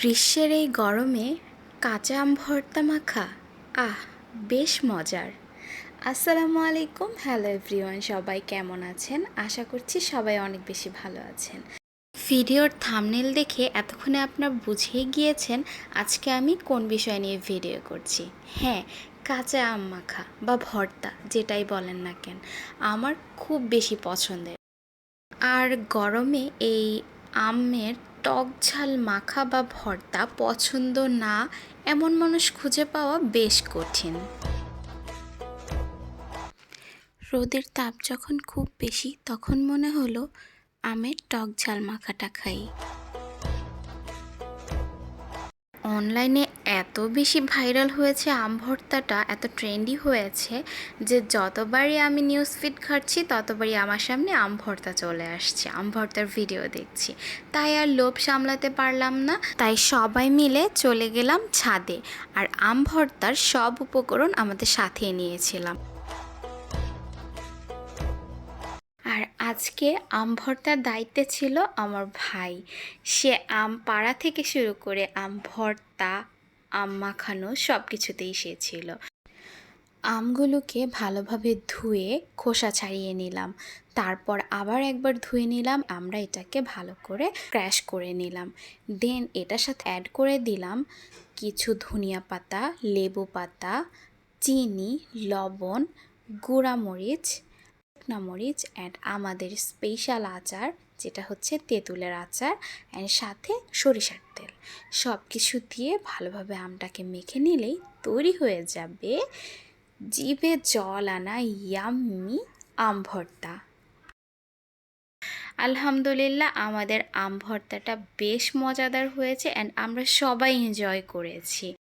গ্রীষ্মের এই গরমে কাঁচা আম ভর্তা মাখা, আহ, বেশ মজার। আসসালামু আলাইকুম, হ্যালো এভরিওয়ান, সবাই কেমন আছেন? আশা করছি সবাই অনেক বেশি ভালো আছেন। ভিডিওর থামনেল দেখে এতক্ষণে আপনার বুঝেই গিয়েছেন আজকে আমি কোন বিষয় নিয়ে ভিডিও করছি। হ্যাঁ কাঁচা আম মাখা বা ভর্তা, যেটাই বলেন না কেন, আমার খুব বেশি পছন্দের। আর গরমে এই আমের টক ঝাল মাখা বা ভর্তা পছন্দ না, এমন মানুষ খুঁজে পাওয়া বেশ কঠিন। রোদের তাপ যখন খুব বেশি, তখন মনে হলো আমের টক ঝাল মাখাটা খাই। অনলাইনে এত বেশি ভাইরাল হয়েছে আম ভর্তাটা, এত ট্রেন্ডি হয়েছে যে যতবারই আমি নিউজ ফিড ঘাটছি, ততবারই আমার সামনে আম ভর্তা চলে আসছে, আম ভর্তার ভিডিও দেখছি। তাই আর লোভ সামলাতে পারলাম না। তাই সবাই মিলে চলে গেলাম ছাদে আর আম ভর্তার সব উপকরণ আমাদের সাথে নিয়েছিলাম। আর আজকে আম ভর্তার দায়িত্বে ছিল আমার ভাই। সে আম পাড়া থেকে শুরু করে আম ভর্তা আম মাখানো সব কিছুতেই সে ছিল। আমগুলোকে ভালোভাবে ধুয়ে খোসা ছাড়িয়ে নিলাম। তারপর আবার একবার ধুয়ে নিলাম, আমরা এটাকে ভালো করে ক্র্যাশ করে নিলাম। দেন এটার সাথে অ্যাড করে দিলাম কিছু ধনিয়া পাতা, লেবু পাতা, চিনি, লবণ, গুঁড়ামরিচ শুকনা মরিচ অ্যান্ড আমাদের স্পেশাল আচার, যেটা হচ্ছে তেঁতুলের আচার অ্যান্ড সাথে সরিষার সব কিছু দিয়ে ভালোভাবে আমটাকে মেখে নিলেই তৈরি হয়ে যাবে জিভে জল আনা ইয়াম্মি আম ভর্তা। আলহামদুলিল্লাহ, আমাদের আম ভর্তাটা বেশ মজাদার হয়েছে অ্যান্ড আমরা সবাই এনজয় করেছি।